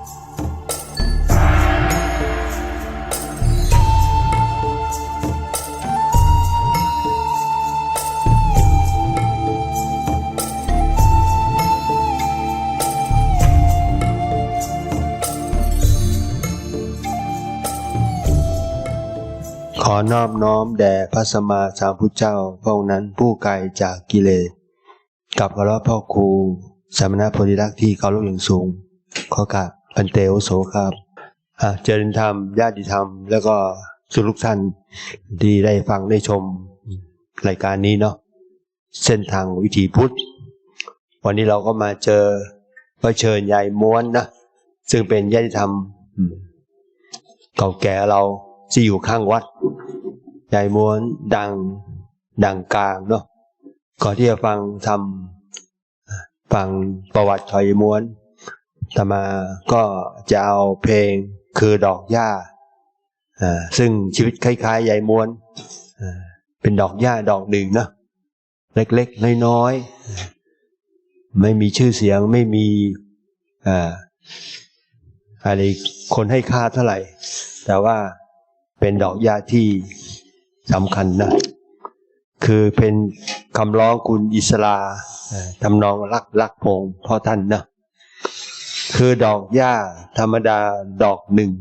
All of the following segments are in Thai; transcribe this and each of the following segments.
ขอนอบน้อมแด่พระสมมาสามพุทธเจ้าพระองค์นั้นผู้ไกลจากกิเลสกับพระพ่อครูสามณโพธิรักษ์ที่เคารพอย่างสูง ขอกราบ พันเตโอโสครับเจริญธรรมญาติธรรม แล้วก็สุทุกท่านที่ได้ฟังได้ชมรายการนี้เนาะเส้นทางวิถีพุทธ วันนี้เราก็มาเจอพระเชิญยายม้วนนะซึ่งเป็นญาติธรรมอืมเก่าแก่เราที่อยู่ข้างวัดยายม้วนดังดังกลางเนาะก่อนที่จะฟังทำฟังประวัติของยายม้วน ธรรมาก็จะเอาเพลงคือดอกหญ้าซึ่งชีวิตคล้ายๆยายม้วนเป็นดอกหญ้าดอกหนึ่งนะเล็กๆน้อยๆไม่มีชื่อเสียงไม่มีอะไรคนให้ค่าเท่าไหร่ แต่ว่าเป็นดอกหญ้าที่สำคัญนะคือเป็นคำร้องคุณอิสลาทำนองรักรักพงพ่อท่านนะ คือดอกหญ้า ธรรมดาดอกหนึ่ง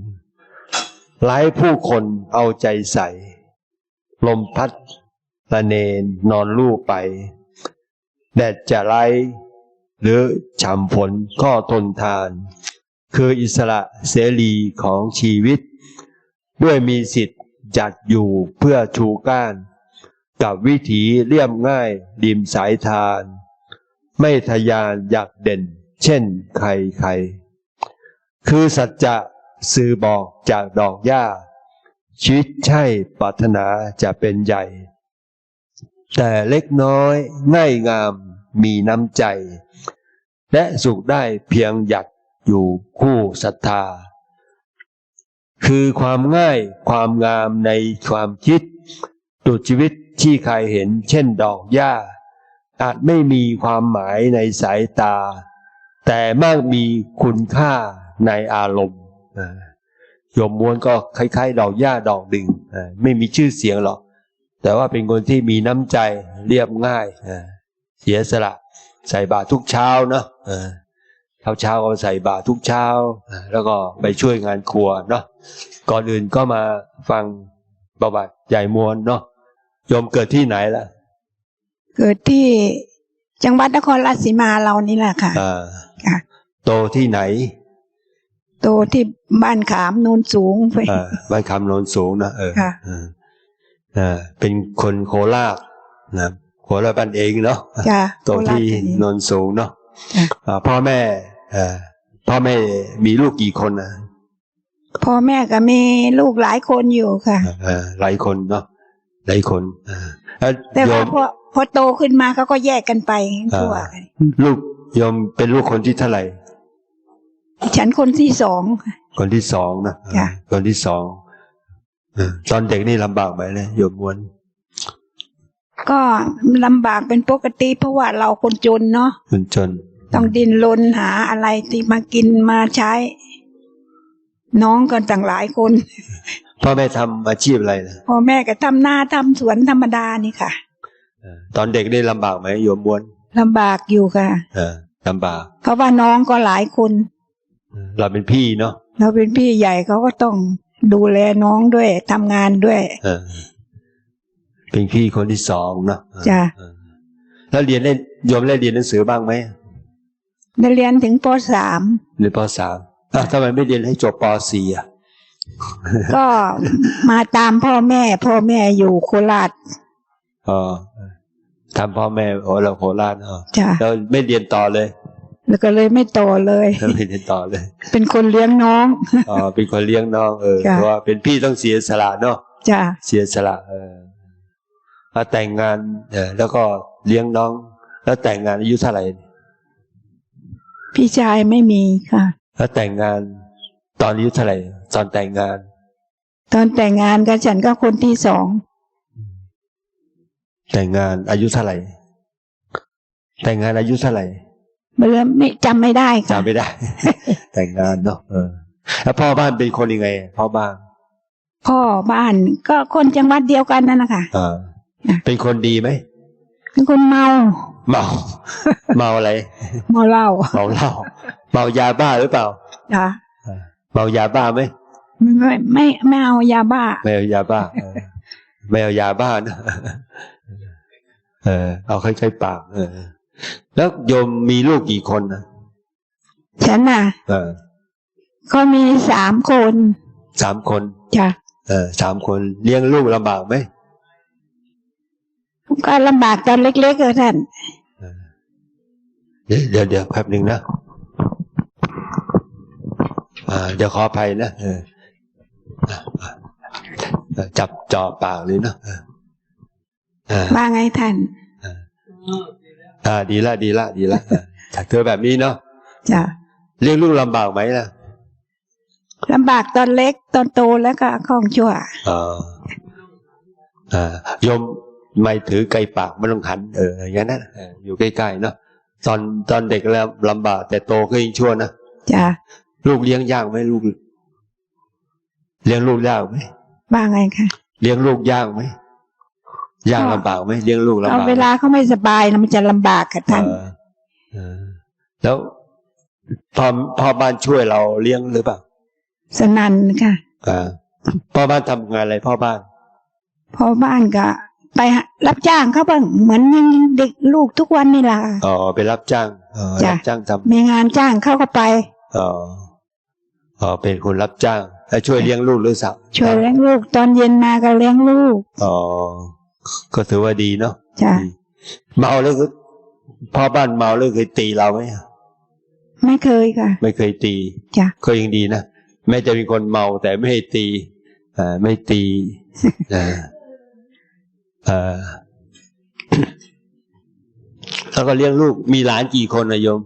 ไร้ผู้คนเอาใจใส่ ลมพัดละเนนนอนลู่ไป แดดจะไล่หรือฉ่ำฝนก็ทนทาน คืออิสระเสรีของชีวิต ด้วยมีสิทธิ์จัดอยู่เพื่อชูก้าน กับวิถีเรียบง่ายดิมสายทาน ไม่ทะยานอยากเด่น เช่นใครใครคือสัจจะสื่อบอกจากดอกหญ้า ชีวิตใช่ปรารถนาจะเป็นใหญ่ แต่เล็กน้อยง่ายงามมีน้ำใจ และสุขได้เพียงหยัดอยู่คู่ศรัทธา คือความง่ายความงามในความคิดตุชีวิตที่ใครเห็นเช่นดอกหญ้า อาจไม่มีความหมายในสายตา แต่มากมีคุณค่าในอารมณ์โยมม้วนก็คล้ายๆ ดอกหญ้าดอกดึงไม่มีชื่อเสียงหรอก แต่ว่าเป็นคนที่มีน้ำใจเรียบง่ายเสียสละใส่บาตรทุกเช้าเนาะเช้าเช้าๆก็ใส่บาตรทุกเช้าอ่าแล้วก็ไปช่วยงานครัวเนาะก่อนอื่นก็มาฟังประวัติใหญ่มวลเนาะโยมเกิดที่ไหนล่ะ เกิดที่ จังหวัดนครราชสีมาเรานี่แหละค่ะอ่าค่ะ โตที่ไหนโตที่บ้านขามโนนสูงไปอ่าบ้านคำโนนสูงนะเออค่ะอ่าอ่าเป็นคนโคราชนะโคราชบ้านเองเนาะจ้ะโตที่โคราชนี่โนนสูงเนาะจ้ะอ่าพ่อแม่เอ่อพ่อแม่มีลูกกี่คนนะพ่อแม่ก็มีลูกหลายคนอยู่ค่ะเออหลายคนเนาะหลายคนอ่า แล้วแต่โยว่ามพอพอโตขึ้นมาเขาก็แยกกันไปทั่วอ่าลูกโยมเป็นลูกคนที่เท่าไหร่ ฉันคนที่สองค่ะคนที่สองนะจ้ะคนที่สองเออตอนเด็กนี่ลำบากไหมเลยโยมมวน ก็ลำบากเป็นปกติเพราะว่าเราคนจนเนาะคนจน ต้องดิ้นรนหาอะไรที่มากินมาใช้ น้องกันต่างหลายคน พ่อแม่ทำอาชีพอะไรนะพ่อแม่ก็ทำนาทำสวนธรรมดานี่ค่ะเออตอนเด็กนี่ลำบากไหมโยมมวนลำบากอยู่ค่ะเออลำบากเพราะว่าน้องก็หลายคนเออเราเป็นพี่เนาะเราเป็นพี่ใหญ่เขาก็ต้องดูแลน้องด้วยทำงานด้วยเออเป็นพี่คนที่สองเนาะเออจ้ะเออแล้วเรียนได้โยมได้เรียนหนังสือบ้างไหมได้เรียนถึงปสามเรียนปสามอะทำไมไม่เรียนให้จบปสี่อะ ก็มาตามพ่อแม่ พ่อแม่อยู่โคราชอ๋อทำพ่อแม่โอ้เราโคราชเออจ้ะแล้วไม่เรียนต่อเลย แล้วก็เลยไม่โตเลยแล้วไม่เรียนต่อเลย เป็นคนเลี้ยงน้องอ๋อเป็นคนเลี้ยงน้องเออจ้ะเพราะว่าเป็นพี่ต้องเสียสละเนาะจ้ะเสียสละเออแล้วแต่งงานเออแล้วก็เลี้ยงน้อง แล้วแต่งงานอายุเท่าไหร่พี่ชายไม่มีค่ะ แล้วแต่งงาน ตอนอายุเท่าไหร่ตอนแต่งงาน ตอนแต่งงานกับฉันก็คนที่สองแต่งงานอายุเท่าไหร่แต่งงานอายุเท่าไหร่เมื่อไม่จำไม่ได้ค่ะจำไม่ได้ แต่งงานเนาะเออ แล้วพ่อบ้านเป็นคนยังไง พ่อบ้านพ่อบ้านก็คนจังหวัดเดียวกันนั่นนะคะอ่าเป็นคนดีไหมเป็นคนเมา เมา เมาอะไร เมาเหล้า เมาเหล้า เมายาบ้าหรือเปล่าจ้ะ เมายาบ้าไหมไม่ไม่ไม่เอายาบ้า ไม่เอายาบ้าเออไม่เอายาบ้านะเออเอาค่อยๆปากเออ แล้วโยมมีลูกกี่คนนะฉันน่ะ เออ ก็มีสามคนสามคนจ้ะเออสามคนเลี้ยงลูกลำบากไหมก็ลำบากตอนเล็กๆเลยท่านเดี๋ยวเดี๋ยวเดี๋ยวแป๊บหนึ่งนะอ่า เดี๋ยวขออภัยนะเอออะอะจับจ่อปากเลยเนาะเอออ่าว่าไงท่านอ่าดีละดีละดีละเออจากเธอแบบนี้เนาะจ้ะเลี้ยงลูกลำบากไหมล่ะลำบากตอนเล็กตอนโตแล้วก็คล่องชั่วอ่าอ่าโยมไม่ถือไกลปากไม่ต้องหันเอออย่างนั้นนะเอออยู่ใกล้ๆเนาะตอนตอนเด็กแล้วลำบากแต่โตก็ยิ่งชั่วนะจ้ะ ลูกเลี้ยงยากไหมลูก เลี้ยงลูกยากไหมว่าไงคะเลี้ยงลูกยากไหมยากลำบากไหมเลี้ยงลูกลำเอาบากเวลาเขาไม่สบายนะมันจะลำบากค่ะท่านเออเออแล้วพ่อพ่อบ้านช่วยเราเลี้ยงหรือเปล่าสนันค่ะอ่าพ่อบ้านทำงานอะไรพ่อบ้านพอบ้านก็ไปหารับจ้างเขาบ้างเหมือนยังเด็กลูกทุกวันนี่ล่ะอ๋อไปรับจ้างอ๋อจ้ะรับจ้างทำมีงานจ้างเขาก็ไปอ๋อ อ๋อเป็นคนรับจ้างแล้วช่วยเลี้ยงลูกหรือสักช่วยเลี้ยงลูก ตอนเย็นมาก็เลี้ยงลูกอ๋อก็ถือว่าดีเนาะจ้ะดีเมาแล้วก็พ่อบ้านเมาแล้วเคยตีเราไหมไม่เคยค่ะ ไม่เคยตีจ้ะก็ยังดีนะแม้จะเป็นคนเมาแต่ไม่ให้ตีอ่าไม่ตีอ่าเอ่อแล้วก็เลี้ยงลูกมีหลานกี่คนนะโยม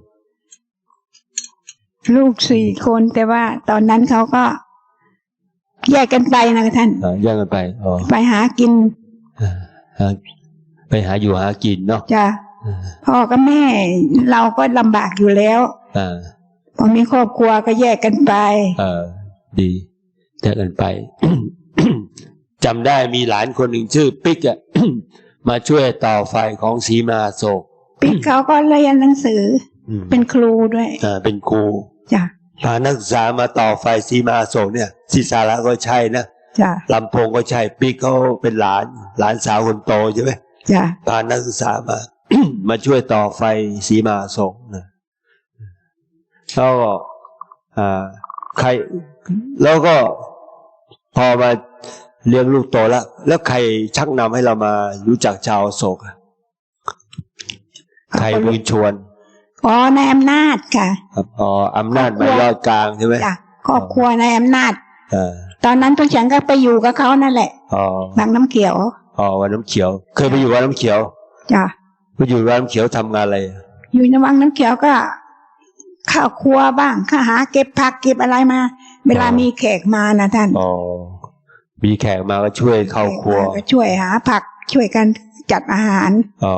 ลูกสี่คนแต่ว่าตอนนั้นเขาก็ แยกกันไปนะคะท่านอ่าแย่งกันไปอ๋อไปหากินอ่าหาไปหาอยู่หากินเนาะจ้ะอ่าพ่อกับแม่เราก็ลำบากอยู่แล้วอ่าพอมีครอบครัวก็แยกกันไป เออ ดีแยกกันไปจำได้มีหลานคนหนึ่งชื่อ ปิ๊กอะมาช่วยต่อไฟของสีมาโศกปิ๊กเขาก็เรียนหนังสืออืมเป็นครูด้วยอ่าเป็นครู จ้ะพานักศึกษามาต่อไฟสีมาโศกเนี่ยสีสาระก็ใช่นะจ้ะลำโพงก็ใช่ปิ๊กเขาเป็นหลานหลานสาวคนโตใช่ไหมจ้ะพานักศึกษามา มาช่วยต่อไฟสีมาโศกนะแล้วก็อ่าใครแล้วก็พอมาเลี้ยงลูกโตแล้ว แล้วใครชักนำให้เรามารู้จักชาวโศกอะใครเป็นคนชวน อ๋อในอำนาจค่ะครับอ๋ออำนาจหมายยอดกลางใช่ไหมจ้ะครอบครัวในอำนาจเออตอนนั้นทุกฉันก็ไปอยู่กับเขานั่นแหละอ๋อบางน้ำเขียวอ๋อวันน้ำเขียว เคยไปอยู่วันน้ำเขียวจ้ะไปอยู่วันน้ำเขียวทำงานอะไร อยู่ในวังน้ำเขียวก็ข้าวครัวบ้างข้าหาเก็บผักเก็บอะไรมา เวลามีแขกมานะท่านอ๋อมีแขกมาก็ช่วยเข้าครัวแขกมาก็ช่วยหาผักช่วยกันจัดอาหารอ๋อ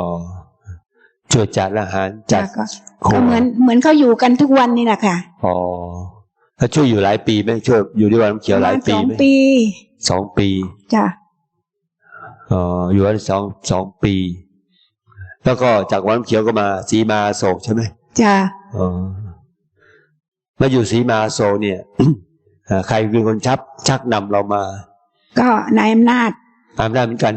ช่วยจัดอาหารจัดแล้วก็ครัก็วเหมือนเหมือนเขาอยู่กันทุกวันนี่แหละค่ะอ๋อแล้วช่วยอยู่หลายปีไหมช่วยอยู่ที่วันน้ำเขียวหลายปีสองไหมปีสองปีจ้ะอ๋ออยู่วันสองสองปี แล้วก็จากวันน้ำเขียวก็มาสีมาโศกใช่ไหมจ้ะอ๋อมาอยู่สีมาโศกเนี่ยเอ่อใครเป็นคนชักชักนำเรามา ก็นายอำนาจตามได้เหมือนกัน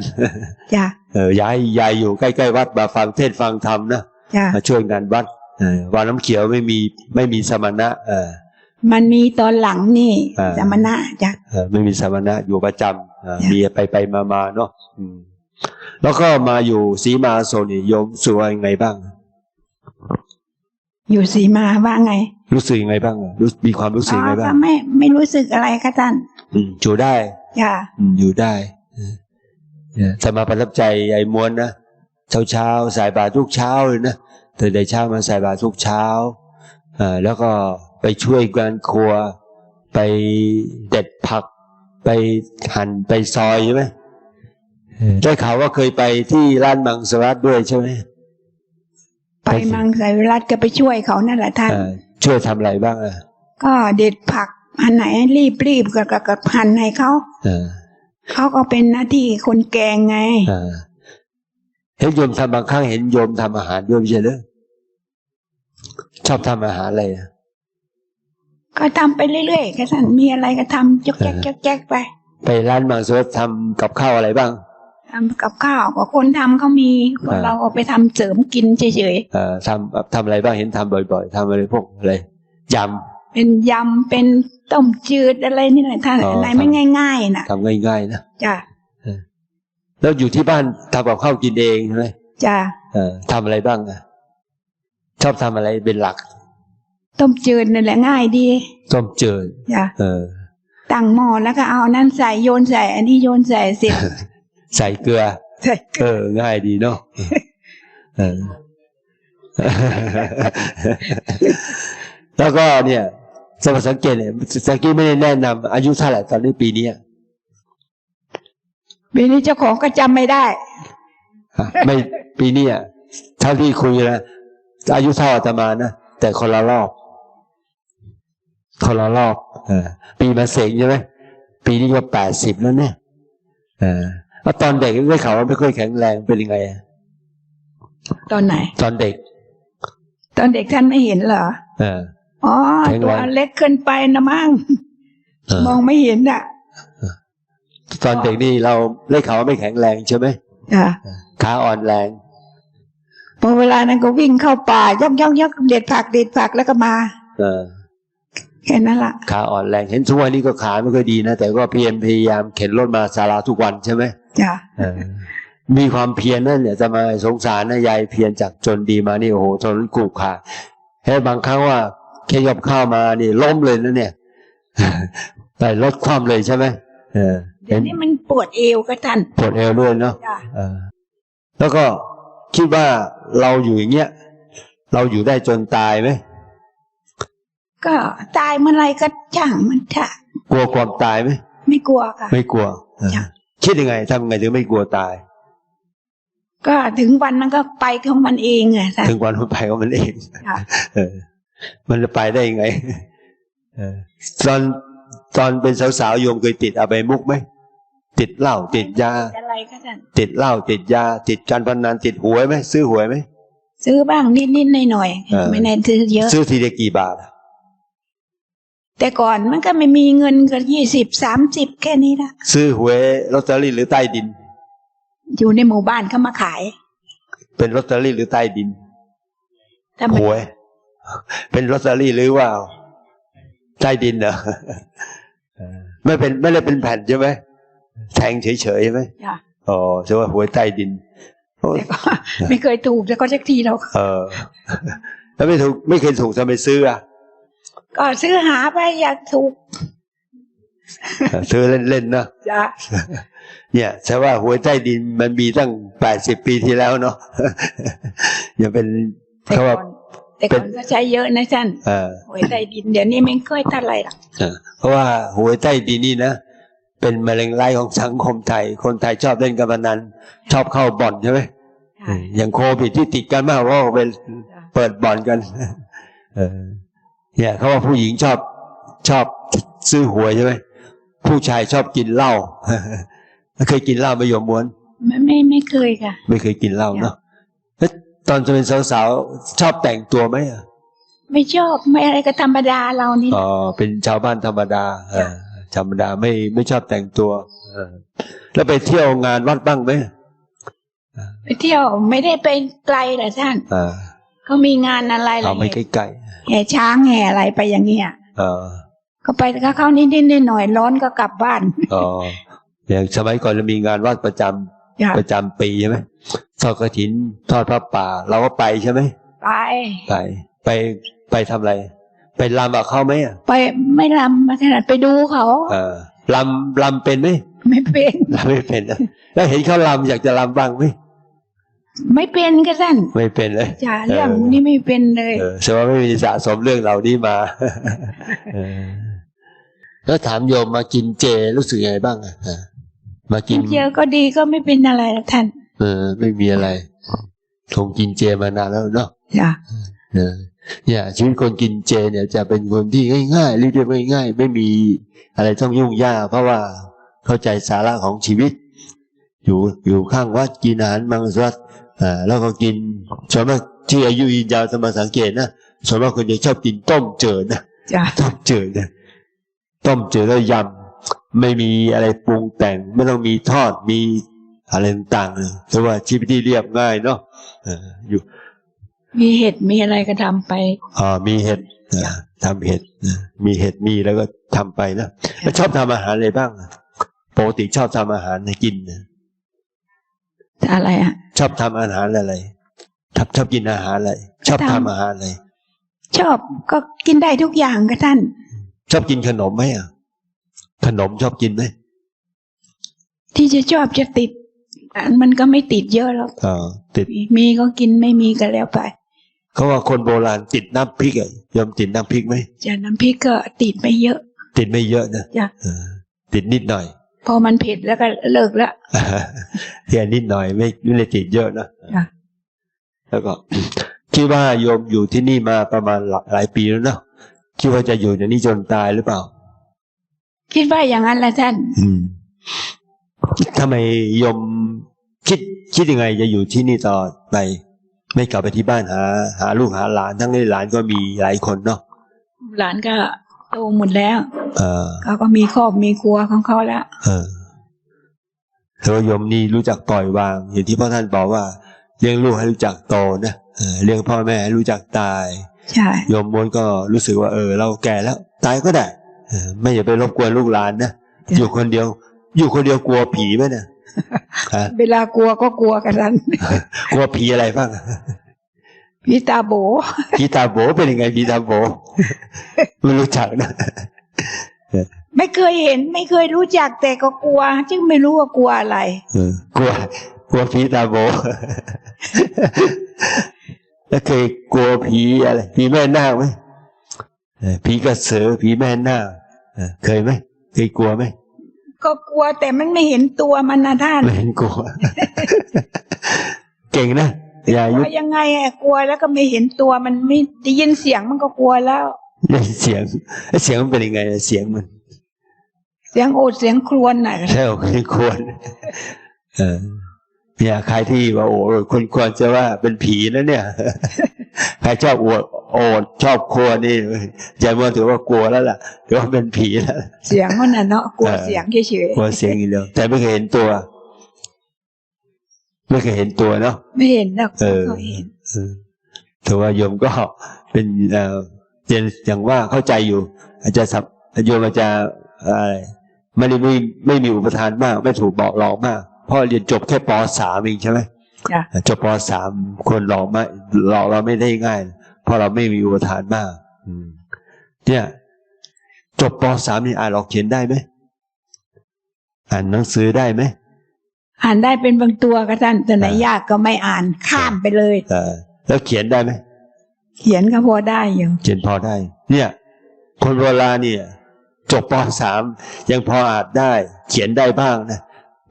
จ้ะ เออย้ายยายอยู่ใกล้ๆวัดมาฟังเทศน์ฟังธรรมนะจ้ะมาช่วยงานวัดเออวันน้ำเขียวไม่มีไม่มีสมณะเออมันมีตอนหลังนี่อ่าสมณะจ้ะเออไม่มีสมณะอยู่ประจำเออจ้ะมีไปไปมามาเนาะอืมแล้วก็มาอยู่สีมาโซนี่โยมรู้สึกว่ายังไงบ้าง อยู่สีมาว่าไง รู้สึกยังไงบ้างอะรู้มีความรู้สึกอ๋ยังไงอบ้าก็งไม่ไม่รู้สึกอะไรค่ะท่านอืมอยู่ได้จ้ะอืมอยู่ได้เออเนี่ย สมาประทับใจไอ้มวนนะเช้าเช้าๆใส่บาตรทุกเช้าเลยนะตื่นแต่เช้ามาใส่บาตรทุกเช้าเอ่าแล้วก็ไปช่วยงานครัว ไปเด็ดผัก ไปหั่นไปซอยใช่ไหมเออได้ข่าวว่าเคยไปที่ร้านมังสวิรัตด้วยใช่ไหมไปมังสวิรัตก็ไปช่วยเขานั่นแหละท่านเอ่อช่วยทำอะไรบ้างอะก็เด็ดผักอันไหนรีบรีบๆกับกับกับหั่นให้เขา เออเขาก็เป็นหน้าที่คนแกงไงเออเห็นโยมทำบางครั้งเห็นโยมทำอาหารด้วยไม่ใช่เหรอชอบทำอาหารอะไรอะก็ทำไปเรื่อยๆก็ท่านมีอะไรก็ทำจกแจ๊กจกแจ๊กไป ไปร้านบางสวทำกับข้าวอะไรบ้างทำกับข้าวก็คนทำเขามีพวกอ่าเราเอาไปทำเสริมกินเฉยเอ่อทำทำอะไรบ้างเห็นทำบ่อย ๆทำอะไรพวกอะไรยๆ เป็นยำเป็นต้มจืดอะไรนี่แหละท่านอ๋อออะไรไม่ง่ายๆนะำทำง่ายๆนะจ้ะแล้วอยู่ที่บ้านทำกับข้าวกินเองใช่ไหมจ้ะเออทำอะไรบ้างอะชอบทำอะไรเป็นหลัก ต้มจืดนี่แหละง่ายดี ต้มเจืดจ้ะเออตั้งหม้อแล้วก็เอานั่นใส่โยนใส่ อันนี้โยนใส่เสร็จใส่เกลือใส่เออง่ายดีเนาะเออ แล้วก็เนี่ยสมสังเกตเนี่ยสังเกตไม่ได้แนะนำอายุเท่าไหร่ตอนนี้ปีนี้อะปีนี้เจ้าของก็จำไม่ได้ฮะไม่ปีนี้อะเท่าที่คุยนะอายุเท่าอาตมานะแต่คนละรอบคนละรอบเออปีมาเสงใช่ไหมปีนี้ก็แปดสิบแล้วเนี่ยเออแล้วตอนเด็กได้ข่าวว่าไม่ค่อยแข็งแรงเป็นยังไงอะตอนไหน ตอนเด็ก ตอนเด็กท่านไม่เห็นเหรอเออ อ๋อแข็งตัวแรงเล็กเกินไปนะมั้งเออมองไม่เห็นอะ ตอนเด็กนี่เราได้ข่าวว่าไม่แข็งแรงใช่ไหมจ้ะขาอ่อนแรงพอเวลานั้นก็วิ่งเข้าป่ายกยกยกเด็ดผักเด็ดผักแล้วก็มาเออแค่นั้นล่ะขาอ่อนแรงเห็นทุกวันนี้ก็ขาไม่ค่อยดีนะ แต่ก็เพียรพยายามเข็นรถมาศาลาทุกวันใช่ไหมจ้ะเออมีความเพียรนั่นเนี่ยจะมาสงสารนะยายเพียรจากจนดีมานี่โอ้โหทนกูขาเห็นบางครั้งว่า แค่ยบข้าวมานี่ล้มเลยนะเนี่ยแต่ลดความเลยใช่ไหมเออเดี๋เห็ยวนนี้มันปวดเอวก็ท่านปวดเอวด้วยเนาะจ้ะเออแล้วก็คิดว่าเราอยู่อย่างเงี้ยเราอยู่ได้จนตายไหมก็ตายเมื่อไรก็ช่างมันเถอะกลัวความตายไหมไม่กลัวค่ะไม่กลัวเออจ้ะคิดยังไงทำยังไงถึงไม่กลัวตาย ก็ถึงวันมันก็ไปของมันเองอะท่านถึงวันมันไปของมันเองจ้ะเออ มันจะไปได้ยังไงเออตอนตอนเป็นสาวๆโยมเคยติดอบายมุกไหมติดเหล้าติดยาอะไรก็ท่านติดเหล้าติดยา ติดการพนันติดหวยไหมซื้อหวยไหมซื้อบ้างนิดนิดหน่อยหน่อยๆเออไม่แน่ซื้อเยอะ ซื้อทีเดียวกี่บาทอะแต่ก่อนมันก็ไม่มีเงินก็ยี่สิบสามสิบแค่นี้ละซื้อหวยลอตเตอรี่หรือใต้ดิน อยู่ในหมู่บ้านเขามาขาย เป็นลอตเตอรี่หรือใต้ดินถ้ามัหนวย เป็นลอตเตอรี่หรือว่าใต้ดินเหรอเออไม่เป็นไม่ได้เป็นแผ่นใช่ไหมแทงเฉยๆใช่ไหมจ้ะอ๋อใช่ว่าหวยใต้ดินโอ้ยแต่ก็ไม่เคยถูกแต่ก็สักทีเราเออ แล้วไม่ถูกไม่เคยถูกทำไมซื้ออะก็ซื้อหาไปอยากถูก ซื้อเล่นๆนะจ้ะเนี่ยใช่ว่าหวยใต้ดินมันมีตั้งแปดสิบปีที่แล้วเนาะอย่าเป็นแต่เขาก่อว่าน แต่ก่อนก็ใช้เยอะนะท่านเออหวยใต้ดินเดี๋ยวนี้ไม่ค่อยเท่าไหร่หรอกเออเพราะว่าหวยใต้ดินนี่นะเป็นมะเร็งร้ายของสังคมไทย คนไทยชอบเล่นการพนันชอบเข้าบ่อนใช่ไหมค่ะอย่างโควิดที่ติดกันมากเพราะว่าไปเปิดบ่อนกันเออเนี่ยเขาว่าผู้หญิงชอบชอบซื้อหวยใช่ไหมผู้ชายชอบกินเหล้าเคยกินเหล้าไหม่ยมม้วนไม่ไม่ไม่เคยค่ะ ไม่เคยกินเหล้าเนาะแล้ว ตอนจะเป็นสาวๆชอบแต่งตัวไหมอะไม่ชอบไม่อะไรก็ธรรมดาเรานี่อ๋อเป็นชาวบ้านธรรมดาเออธรรมดาไม่ไม่ชอบแต่งตัวเออแล้วไปเที่ยวงานวัดบ้างไหมไปเที่ยวไม่ได้ไปไกลเหรอท่านอ่าเขามีงานอะไรเหรเอาอไม่ใกล้แห่ช้างแห่อะไรไปอย่างเงี้ยๆเออก็ไปก็เข้านิดนิดหน่อยๆร้อนก็กลับบ้านอ๋ออย่างสมัยก่อนเรามีงานวัดประจำจ้ะ ประจำปีใช่ไหมทอดกระถินทอดพระป่า เราก็ไปใช่ไหมไปไปไปไปทำอะไร ไปลำกับเขาไหมอะไปไม่ลำมาขนาดไปดูเขาเออลำลำเป็นไหมไม่เป็นลำไม่เป็นนะแล้วเห็นเขาลำอยากจะลำบ้างไหมไม่เป็นก็ท่านไม่เป็นเลยจ้าเรื่องนี้ไม่เป็นเลยเออแสดงว่าไม่มีสะสมเรื่องเหล่านี้มาเออแล้วถามโยมมากินเจรู้สึกยังไงบ้างอะฮะ มากินเจอก็ดีก็ไม่เป็นอะไรหรอกท่าน เออ ไม่มีอะไรคงกินเจมานานแล้วเนาะจ้ะเออเนี่ยชีวิตคนกินเจเนี่ยจะเป็นคนที่ง่ายๆเรียบๆง่ายๆ ไม่มีอะไรต้องยุ่งยากเพราะว่าเข้าใจสาระของชีวิต อยู่อยู่ข้างวัดกินอาหารมังสวิรัตอ่าแล้วก็กินส่วนมากที่อายุยืนยาวสมาสังเกตนะส่วนมากคนจะชอบกินต้มเจิดนะจ้ะต้มเจิดนะต้มเจิดแล้วยำ ไม่มีอะไรปรุงแต่ง ไม่ต้องมีทอดมีอะไรต่างๆเลยแต่ว่าชีวิตที่เรียบง่ายเนาะเอออยู่ มีเห็ดมีอะไรก็ทำไปอ่ามีเห็ดอ่าทำเห็ดอ่ามีเห็ดมีแล้วก็ทำไปนะแล้วชอบทำอาหารอะไรบ้างอะปกติชอบทำอาหารให้กินนะอะไรอะ ชอบทำอาหารอะไรชอบชอบกินอาหารอะไรชอบทำทำอาหารอะไรชอบก็กินได้ทุกอย่างก็ท่าน ชอบกินขนมไหมอะ ขนมชอบกินไหมที่จะชอบจะติดอันมันก็ไม่ติดเยอะหรอกอ่าติดมีก็กินไม่มีก็แล้วไป เขาว่าคนโบราณติดน้ำพริกอะยอมติดน้ำพริกไหมจะน้ำพริกก็ติดไม่เยอะ ติดไม่เยอะนะจ้ะเออติดนิดหน่อย พอมันเผ็ดแล้วก็เลิกแล้วแค่นิดหน่อยไม่ไม่ได้ติดเยอะนะจ้ะแล้วก็คิดว่าโยมอยู่ที่นี่มาประมาณหลายหลายปีแล้วเนาะคิดว่าจะอยู่ในนี้จนตายหรือเปล่า คิดว่าอย่างนั้นแหละท่านอืมทำไมโยมคิดคิดยังไงจะอยู่ที่นี่ต่อไป ไม่กลับไปที่บ้านหา หาลูกหาหลานทั้งนี้หลานก็มีหลายคนเนาะหลานก็โตหมดแล้วเออเขาก็มีครอบมีครัวของเขาแล้วเออแต่ว่าโยมนี่รู้จักปล่อยวาง อย่างที่พ่อท่านบอกว่า เลี้ยงลูกให้รู้จักโตนะเออเลี้ยงพ่อแม่ให้รู้จักตายใช่โยมมวนก็รู้สึกว่าเออ เราแก่แล้ว ตายก็ได้เออ ไม่อย่าไปรบกวนลูกหลานนะอยู่คนเดียว อยู่คนเดียวกลัวผีไหมเนี่ยฮะเวลากลัวก็กลัวกันท่านกลัวผีอะไรบ้างพี่ตาโบผีตาโบเป็นยังไงผีตาโบไม่รู้จักนะไม่เคยเห็น ไม่เคยรู้จักแต่ก็กลัว จึงไม่รู้ว่ากลัวอะไรเออกลัวกลัวผีตาโบแล้วเคยกลัวผีอะไรผีแม่นาคไหมเออผีกระสือผีแม่นาค เออเคยไหมเคยกลัวไหมก็กลัวแต่มันไม่เห็นตัวมันนะท่านไม่เห็นกลัว เก่งนะอย่ากยุลับวยังไงอะกลัวแล้วก็ไม่เห็นตัวมันไม่ได้ยินเสียงมันก็กลัวแล้วได้เสียงเสียงมันเป็นยังไงเสียงมัน เสียงโอดเสียงครวญน่ะใช่ไม่ควรเออเนี่ยใครที่ว่าโอ้คนควรจะว่าเป็นผีนะเนี่ย ใครชอบอวดโอดชอบครัวนี่อย่ามัวถือว่ากลัวแล้วล่ะถือว่าเป็นผีแล้ว เสียงมันน่ะเนาะกลัวเออเสียงเฉยกลัวเสียงอย่างเดียวแต่ไม่เคยเห็นตัว ไม่เคยเห็นตัวเนาะๆไม่เห็นหรอกเออก็เห็นเออถือว่าโยมก็เป็นเอ่อเรียนอย่างว่าเข้าใจอยู่ อาจจะสับโยมอาจจะอะไรไม่ได้ไม่ไม่มีอุปทานมาก ไม่ถูกบอกหลอกมากเพราะเรียนจบแค่ปสามเองใช่ไหม จ้ะจบปสามคนหลอกไม่หลอกเราไม่ได้ง่าย เพราะเราไม่มีอุปทานมากอืมเนี่ยจบปสามนี่อ่านหลอกเขียนได้ไหมอ่านหนังสือได้ไหมอ่านได้เป็นบางตัวก็ท่านแต่ไหนเออยากก็ไม่อ่านข้ามไปเลยเออแล้วเขียนได้ไหมเขียนก็พอได้อยู่เขียนพอได้ เนี่ย คนโบราณเนี่ย จบปสามยังพออ่านได้ เขียนได้บ้างนะ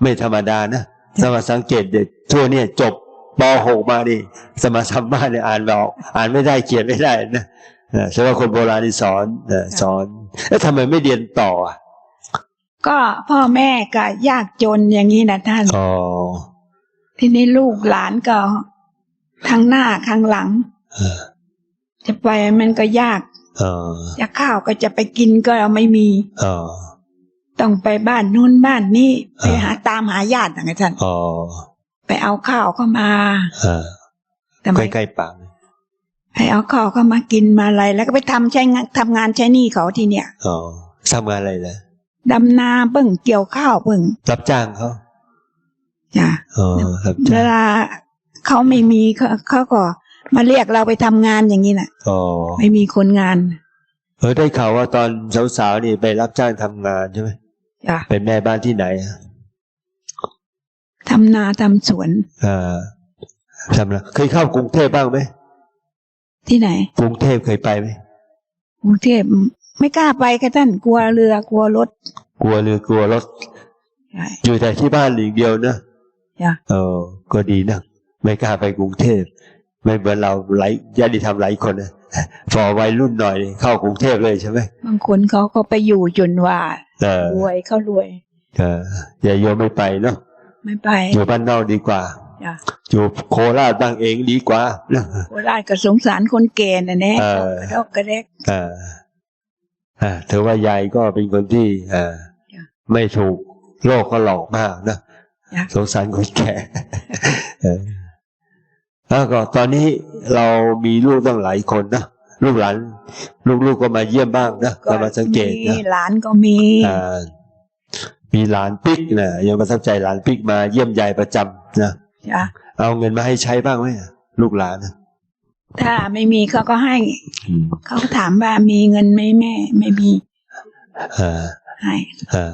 ไม่ธรรมดานะ สมาสังเกตเด็กทั่วเนี่ยจบปหกมาดิสมาสัมมาเนี่ยอ่านไม่ออกอ่านไม่ได้เขียนไม่ได้นะเออแสดงว่าคนโบราณนี่สอนเออสอนแล้วทำไมไม่เรียนต่ออะก็พ่อแม่ก็ยากจนอย่างนี้นะท่านอ๋อทีนี้ลูกหลานก็ข้างหน้าข้างหลังเออจะไปมันก็ยากเออจะข้าวก็จะไปกินก็ไม่มีเออ ต้องไปบ้านนู้นบ้านนี้ไปอ่าหาตามหาญาตินะท่านอ๋อไปเอาข้าวเข้ามาเออแต่ไม่ใกล้ๆปากไปเอาข้าวเข้ามากินมาอะไร แล้วก็ไปทำใช้งานทำงานใช้หนี้เขาทีเนี่ยอ๋อทำงานอะไรเลยดำนาเบิ่งเกี่ยวข้าวเบิ่งรับจ้างเขาจ้ะอ๋อรับเวจ้างลาเขาไม่มีเขาเขาก็มาเรียกเราไปทำงานอย่างนี้น่ะอ๋อไม่มีคนงานเออได้ข่าวว่าตอนสาวๆนี่ไปรับจ้างทำงานใช่ไหมจ้ะ เป็นแม่บ้านที่ไหนอะทำนาทำสวนอ่าทำนะเคยเข้ากรุงเทพบ้างไหมที่ไหน กรุงเทพเคยไปไหมกรุงเทพไม่กล้าไปค่ะท่านกลัวเรือกลัวรถ กลัวหรือกลัวรถใช่อยู่แต่ที่บ้านหลีกเดียวนะจ้ะเออ ก็ดีนะไม่กล้าไปกรุงเทพไม่เหมือนเราหลายญาติธรรมหลายคนนะพอวัยรุ่นหน่อยเข้ากรุงเทพเลยใช่ไหมบางคนเขาก็ไปอยู่จนว่าเออ รวยเขารวยเอออย่าโยมไม่ไปเนาะไม่ไปอยู่บ้านนอกดีกว่าจ้ะอยู่โคราชบ้างเองดีกว่าโคราชก็สงสารคนแก่น่ะแน่เออกระดอกกระแดกเอออ่าถือว่ายายก็เป็นคนที่เออจ้ะไม่ถูกโลกก็หลอกมากนะจ้ะสงสารคนแก่เออแล้วก็ตอนนี้เรามีลูกตั้งหลายคนนะ ลูกหลานลูกๆก็มาเยี่ยมบ้างนะก็มาสังเกตมีนะหลานก็มีอ่ามีหลานปิ๊กนะยังประทับใจหลานปิ๊กมาเยี่ยมยายประจำนะจ้ะเอาเงินมาให้ใช้บ้างไหมลูกหลานนะถ้าไม่มีเขาก็ให้อืมเขาถามว่ามีเงินไหมแม่ ไม่มีอ่าให้อ่า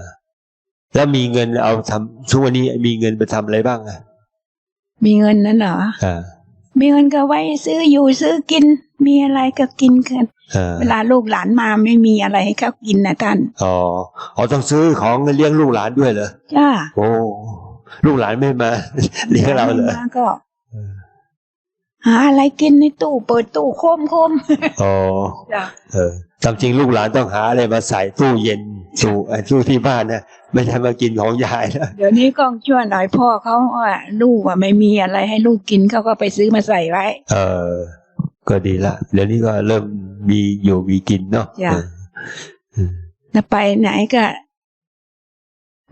แล้วมีเงินเอาทำทุกวันนี้มีเงินไปทำอะไรบ้างอะมีเงินนั้นเหรออ่า มีเงินก็ไว้ซื้ออยู่ซื้อกิน มีอะไรก็กินกันอ่าเวลาลูกหลานมาไม่มีอะไรให้เขากินนะท่านอ๋ออ๋อต้องซื้อของเลี้ยงลูกหลานด้วยเหรอจ้าโอ้ลูกหลานไม่มาเลี้ยงเราเหรอมาก็หาอะไรกินในตู้เปิดตู้โคมโคมอ๋อจ้าเออตามจริงลูกหลานต้องหาอะไรมาใส่ตู้เย็นตู้ไอ้ตู้ที่บ้านนะ ไม่ใช่มากินของยายนะเดี๋ยวนี้ก็ช่วยหน่อยพ่อเขาว่าลูกว่าไม่มีอะไรให้ลูกกินเขาก็ไปซื้อมาใส่ไว้ เออ ก็ดีละเดี๋ยวนี้ก็เริ่มมีอยู่มีกินเนาะจ้ะเออแล้วไปไหนก็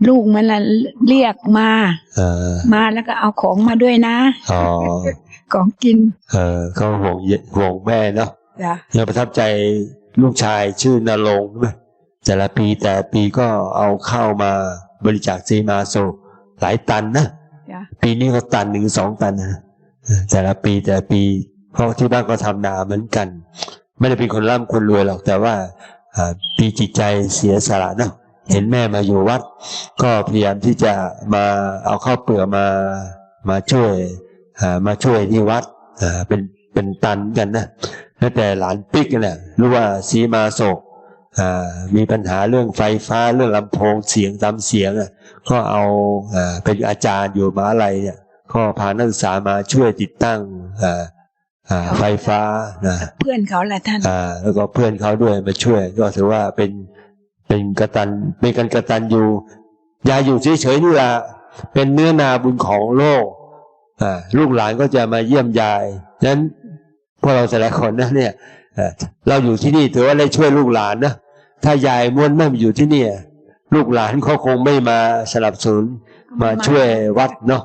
ลูกมันละเรียกมาเออมาแล้วก็เอาของมาด้วยนะอ๋อของกิน เออเขาห่วงเยห่วงแม่เนาะจ้ะยังประทับใจลูกชายชื่อนรงค์ใช่ไหม แต่ละปีแต่ละปีก็เอาเข้าวมาบริจาคซีมาโซหลายตันนะจ้ะปีนี้ก็ตันหนึ่งสองตันนะเออแต่ละปีแต่ละปี เพราะที่บ้านก็ทำนาเหมือนกัน ไม่ได้เป็นคนร่ำคนรวยหรอกแต่ว่าอ่าปีจิตใจเสียสละเนาะเห็นแม่มาอยู่วัด ก็พยายามที่จะมาเอาข้าวเปลือกมามาช่วยอ่ามาช่วยที่วัดอ่าเป็นเป็นตันกันนะแล้วแต่หลานปิ๊กนั่นแหละรู้ว่าสีมาโศกอ่า มีปัญหาเรื่องไฟฟ้าเรื่องลำโพงเสียงตามเสียงอะก็เอาอ่าเป็นอาจารย์อยู่มหาลัยเนี่ยก็พานักศึกษามาช่วยติดตั้งอ่าอ่าไฟฟ้านะเพื่อนเขาแหละท่านอ่าแล้วก็เพื่อนเขาด้วยมาช่วย ก็ถือว่าเป็นเป็นกตันเป็นการกตันอยู่อยาอยู่เฉยๆนี่แหละเป็นเนื้อนาบุญของโลกอ่าลูกหลานก็จะมาเยี่ยมยายฉะนั้นพวกเราแต่ละคนนะเนี่ย เราอยู่ที่นี่ถือว่าได้ช่วยลูกหลานนะถ้ายายม้วนไม่มาอยู่ที่นี่ลูกหลานเขาคงไม่มาสนับสนุนมาช่วยวัดเนาะ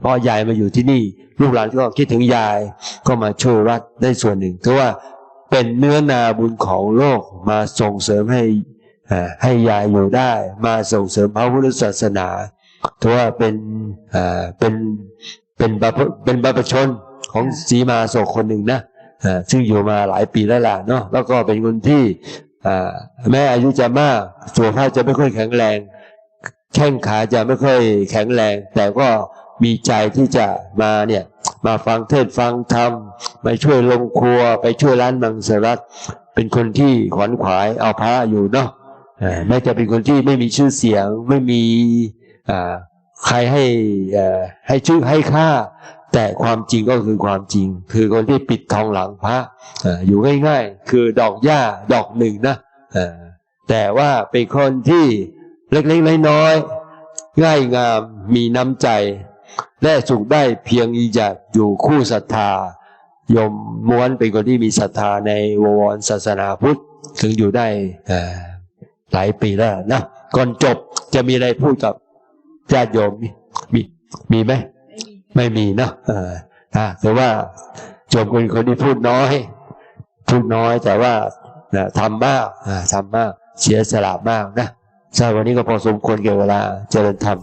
เพราะยายมาอยู่ที่นี่ ลูกหลานก็คิดถึงยายก็มาช่วยวัดได้ส่วนหนึ่งถือว่าเป็นเนื้อนาบุญของโลกมาส่งเสริมให้ให้ยายอยู่ได้ มาส่งเสริมพระพุทธศาสนาถือว่าเป็นเป็นเป็นบรรพเป็นบรรพชนของสีมาโศกคนหนึ่งนะ ซึ่งอยู่มาหลายปีแล้วล่ะเนาะแล้วก็เป็นคนที่แม้อายุจะมากสุขภาพจะไม่ค่อยแข็งแรง แข้งขาจะไม่ค่อยแข็งแรง แต่ก็มีใจที่จะมาเนี่ยมาฟังเทศฟังธรรมไปช่วยลงครัวไปช่วยร้านมังสวิรัตเป็นคนที่ขวนขวายเอาพระอยู่เนาะแม้จะเป็นคนที่ไม่มีชื่อเสียงไม่มีใครให้ให้ชื่อให้ค่า แต่ความจริงก็คือความจริง คือคนที่ปิดทองหลังพระอยู่ง่ายๆ คือดอกหญ้าดอกหนึ่งนะแต่ว่าเป็นคนที่เล็กๆน้อยๆง่ายงามมีน้ำใจ และสุขได้เพียงอีจากอยู่คู่ศรัทธายมม้วนเป็นคนที่มีศรัทธาในวรศาสนาพุทธถึงอยู่ได้หลายปีแล้วนะก่อนจบจะมีอะไรพูดกับญาติโยมมีมีมีไหม ไม่มีเนาะแต่ว่าโยมเป็นคนที่พูดน้อย พูดน้อยแต่ว่าทำมากทำมาก เสียสละมากนะใช่วันนี้ก็พอสมควรเกี่ยวเวลาเจริญธรรม